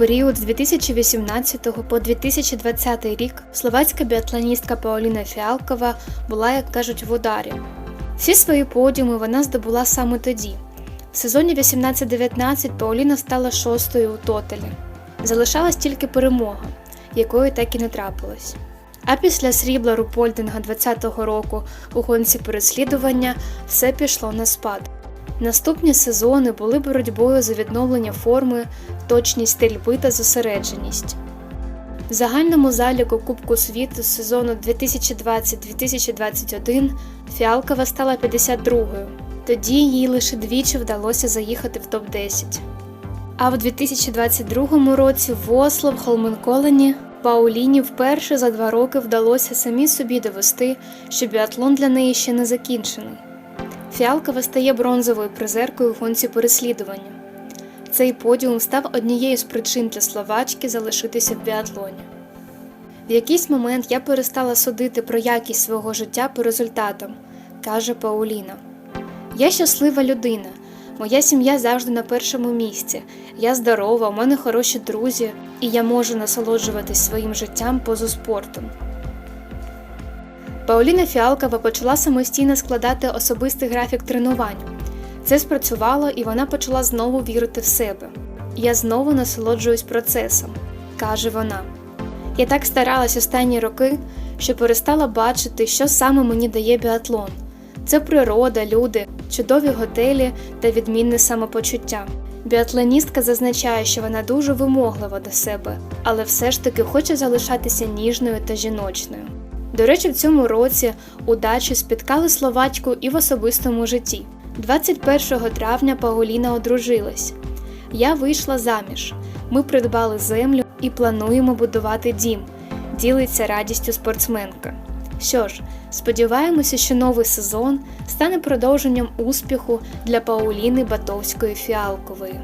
період з 2018 по 2020 рік словацька біатлоністка Пауліна Фіалкова була, як кажуть, в ударі. Всі свої подіуми вона здобула саме тоді. В сезоні 18-19 Пауліна стала шостою у тоталі. Залишалась тільки перемога, якої так і не трапилось. А після срібла Рупольдинга 20-го року у гонці переслідування все пішло на спад. Наступні сезони були боротьбою за відновлення форми, точність стрільби та зосередженість. В загальному заліку Кубку світу сезону 2020-2021 Фіалкова стала 52-ю. Тоді їй лише двічі вдалося заїхати в топ-10. А в 2022 році в Осло в Холменколені Пауліні вперше за два роки вдалося самі собі довести, що біатлон для неї ще не закінчений. Фіалкова стає бронзовою призеркою в гонці переслідування. Цей подіум став однією з причин для словачки залишитися в біатлоні. В якийсь момент я перестала судити про якість свого життя по результатам, каже Пауліна. Я щаслива людина. Моя сім'я завжди на першому місці. Я здорова, у мене хороші друзі, і я можу насолоджуватись своїм життям поза спортом. Пауліна Фіалкова почала самостійно складати особистий графік тренувань. Це спрацювало, і вона почала знову вірити в себе. Я знову насолоджуюсь процесом, каже вона. Я так старалась останні роки, що перестала бачити, що саме мені дає біатлон. Це природа, люди, чудові готелі та відмінне самопочуття. Біатлоністка зазначає, що вона дуже вимоглива до себе, але все ж таки хоче залишатися ніжною та жіночною. До речі, в цьому році удачі спіткали словачку і в особистому житті. 21 травня Пауліна одружилась. Я вийшла заміж. Ми придбали землю і плануємо будувати дім. Ділиться радістю спортсменка. Що ж, сподіваємося, що новий сезон стане продовженням успіху для Пауліни Батовської Фіалкової.